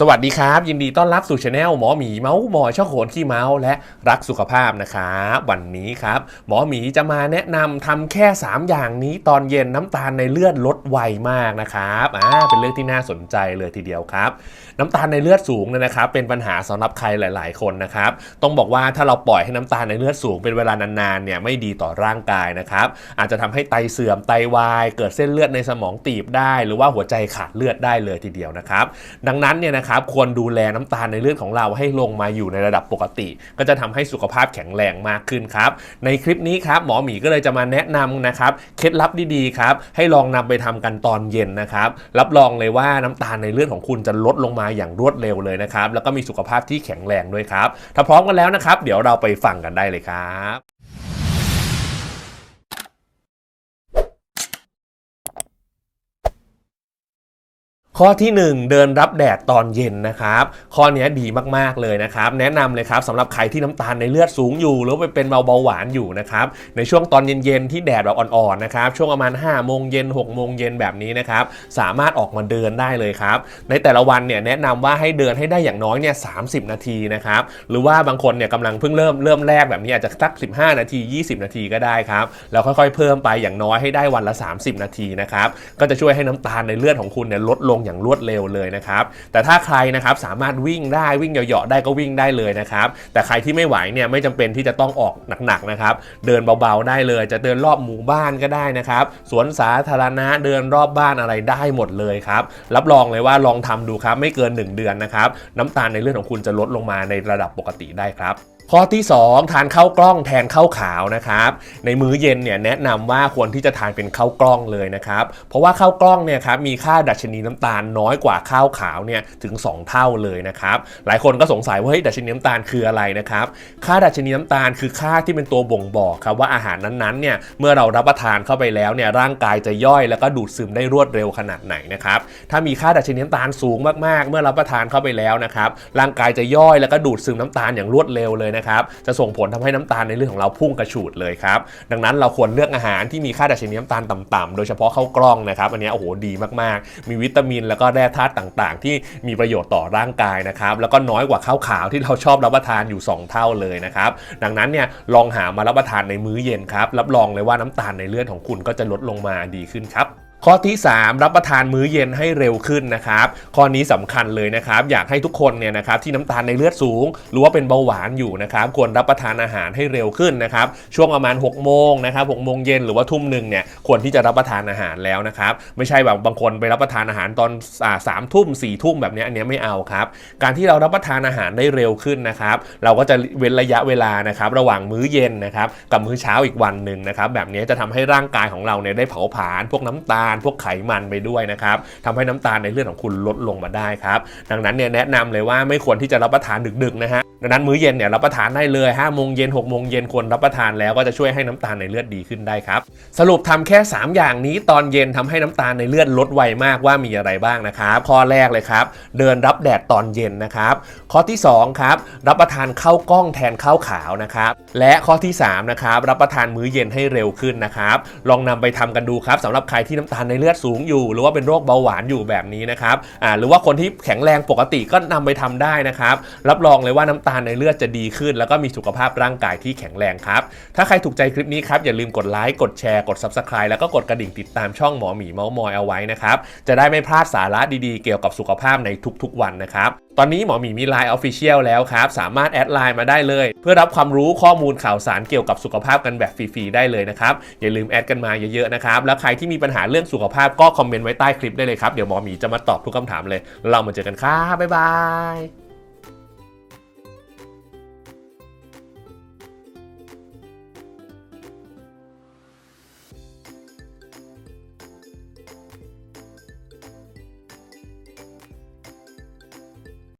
สวัสดีครับ ยินดีต้อนรับสู่ช anel หมอหมีเมาส์มอยช่อโขนขี้เมาส์และรักสุขภาพนะครับวันนี้ครับ หมอหมีจะมาแนะนำทำแค่ 3 อย่างนี้ตอนเย็นน้ำตาลในเลือดลดไวมากนะครับอ่าเป็นเรื่องที่น่าสนใจเลยทีเดียวครับ น้ำตาลในเลือดสูงเนี่ยนะครับ เป็นปัญหาสำหรับใครหลาย ๆ คนนะครับต้องบอกว่าถ้าเราปล่อยให้น้ำตาลในเลือดสูงเป็นเวลานานๆเนี่ยไม่ดีต่อร่างกายนะครับ อาจจะทำให้ไตเสื่อมไตวาย เกิดเส้นเลือดในสมองตีบได้ หรือว่าหัวใจขาดเลือดได้เลยทีเดียวนะครับ ดังนั้นเนี่ยนะครับควรดูแลน้ำตาลในเลือดของเราให้ลงมาอยู่ในระดับปกติ ก็จะทำให้สุขภาพแข็งแรงมากขึ้นครับในคลิปนี้ครับหมอหมีก็เลยจะมาแนะนำนะครับเคล็ดลับดีๆครับให้ลองนำไปทำกันตอนเย็นนะครับรับรองเลยว่าน้ำตาลในเลือดของคุณจะลดลงมาอย่างรวดเร็วเลยนะครับแล้วก็มีสุขภาพที่แข็งแรงด้วยครับถ้าพร้อมกันแล้วนะครับ เดี๋ยวเราไปฟังกันได้เลยครับ ข้อที่ 1 เดินรับแดดตอนเย็นนะครับ ข้อนี้ดีมากๆเลยนะครับ แนะนำเลยครับสำหรับใครที่น้ำตาลในเลือดสูงอยู่ หรือว่าเป็นเบาเบาหวานอยู่นะครับ ในช่วงตอนเย็นๆที่แดดแบบอ่อนๆนะครับ ช่วงประมาณ5โมงเย็น6โมงเย็นแบบนี้นะครับ สามารถออกมาเดินได้เลยครับ ในแต่ละวันเนี่ยแนะนำว่าให้เดินให้ได้อย่างน้อยเนี่ย30นาทีนะครับ หรือว่าบางคนเนี่ยกำลังเพิ่งเริ่มเริ่มแรกแบบนี้อาจจะสัก 15 นาที 20 นาทีก็ได้ครับ แล้วค่อยๆ เพิ่มไปอย่างน้อยให้ได้วันละ 30 นาทีนะครับ ก็จะช่วยให้น้ำตาลในเลือดของคุณเนี่ยลดลงอย่างรวดเร็วเลยนะครับ แต่ถ้าใครนะครับสามารถวิ่งได้วิ่งเหยาะๆได้ก็วิ่งได้เลยนะครับ แต่ใครที่ไม่ไหวเนี่ยไม่จำเป็นที่จะต้องออกหนักๆนะครับ เดินเบาๆได้เลย จะเดินรอบหมู่บ้านก็ได้นะครับ สวนสาธารณะเดินรอบบ้านอะไรได้หมดเลยครับ รับรองเลยว่าลองทำดูครับ ไม่เกิน 1 เดือนนะครับ น้ำตาลในเลือดของคุณจะลดลงมาในระดับปกติได้ครับ ข้อที่ 2 ทานข้าวกล้องแทนข้าวขาวนะครับในมื้อเย็นเนี่ยแนะนำว่าควรที่จะทานเป็นข้าวกล้องเลยนะครับเพราะว่าข้าวกล้องเนี่ยครับมีค่าดัชนีน้ำตาลน้อยกว่าข้าวขาวเนี่ยถึง 2 เท่าเลยนะครับหลายคนก็สงสัยว่าเฮ้ยดัชนีน้ำตาลคืออะไรนะครับค่าดัชนีน้ำตาลคือค่าที่เป็นตัวบ่งบอกครับว่าอาหารนั้นๆเนี่ยเมื่อเรารับประทานเข้าไปแล้วเนี่ยร่างกายจะย่อยแล้วก็ดูดซึมได้รวดเร็วขนาดไหนนะครับถ้ามีค่าดัชนีน้ำตาลสูงมากๆ เมื่อรับประทานเข้าไปแล้วนะครับร่างกายจะย่อยแล้วก็ดูดซึมน้ำตาลอย่างรวดเร็วเลยนะครับจะส่งผลทำให้น้ำตาลในเลือดของเราพุ่งกระฉูดเลยครับดังนั้นเราควรเลือกอาหารที่มีค่าดัชนีน้ำตาลต่ำๆโดยเฉพาะข้าวกล้องนะครับอันนี้โอ้โหดีมากๆ มีวิตามินแล้วก็แร่ธาตุต่างๆ ที่มีประโยชน์ต่อร่างกายนะครับแล้วก็น้อยกว่าข้าวขาวที่เราชอบรับประทานอยู่ 2 เท่าเลยนะครับดังนั้นเนี่ยลองหามารับประทานในมื้อเย็นครับรับรองเลยว่าน้ำตาลในเลือดของคุณก็จะลดลงมาดีขึ้นครับ ข้อที่ 3 รับประทานมื้อเย็นให้เร็วขึ้นนะครับ ข้อนี้สำคัญเลยนะครับ อยากให้ทุกคนเนี่ยนะครับที่น้ำตาลในเลือดสูง หรือว่าเป็นเบาหวานอยู่นะครับ ควรรับประทานอาหารให้เร็วขึ้นนะครับ ช่วงประมาณ6โมงนะครับ6โมงเย็นหรือว่าทุ่มหนึ่งเนี่ยควรที่จะรับประทานอาหารแล้วนะครับ ไม่ใช่แบบบางคนไปรับประทานอาหารตอนสามทุ่มสี่ทุ่มแบบนี้อันนี้ไม่เอาครับ การที่เรารับประทานอาหารได้เร็วขึ้นนะครับ เราก็จะเว้นระยะเวลานะครับระหว่างมื้อเย็นนะครับกับมื้อเช้าอีกวันหนึ่งนะครับแบบนี้จะทำให้ร่างกายของเราเนี่ยได้เผาผลาญพวกน้ำตาลพวกไขมันไปด้วยนะครับทำให้น้ำตาลในเลือดของคุณลดลงมาได้ครับ ดังนั้นเนี่ยแนะนำเลยว่าไม่ควรที่จะรับประทานดึกๆนะฮะ ดังนั้นมื้อเย็นเนี่ยรับประทานได้เลย5โมงเย็น6โมงเย็นควรรับประทานแล้วก็จะช่วยให้น้ำตาลในเลือดดีขึ้นได้ครับสรุปทำแค่ 3 อย่างนี้ตอนเย็นทำให้น้ำตาลในเลือดลดไวมากว่ามีอะไรบ้างนะครับข้อแรกเลยครับ เดินรับแดดตอนเย็นนะครับ ข้อที่2ครับรับประทานข้าวกล้องแทนข้าวขาวนะครับและข้อที่3นะครับรับประทานมื้อเย็นให้เร็วขึ้นนะครับลองนำไปทำกันดูครับสำหรับใครที่น้ำตาลในเลือดสูงอยู่ หรือว่าเป็นโรคเบาหวานอยู่แบบนี้นะครับอ่าหรือว่าคนที่แข็งแรงปกติก็นำไปทำได้นะครับรับรองเลยว่าน้ำตาลในเลือดจะดีขึ้น แล้วก็มีสุขภาพร่างกายที่แข็งแรงครับ ถ้าใครถูกใจคลิปนี้ครับ อย่าลืมกดไลค์กดแชร์กด Subscribe แล้วก็กดกระดิ่งติดตามช่องหมอหมีเมาส์มอยเอาไว้นะครับ จะได้ไม่พลาดสาระดีๆ เกี่ยวกับสุขภาพในทุกๆวันนะครับตอนนี้หมอหมีมี Line Official แล้วครับ สามารถแอดไลน์มาได้เลย เพื่อรับความรู้ข้อมูลข่าวสารเกี่ยวกับสุขภาพกันแบบฟรีๆได้เลยนะครับ อย่าลืมแอดกันมาเยอะๆนะครับ แล้วใครที่มีปัญหาเรื่องสุขภาพก็คอมเมนต์ไว้ใต้คลิปได้เลยครับ เดี๋ยวหมอหมีจะมาตอบทุกคำถามเลย เรามาเจอกันครับบ๊ายบาย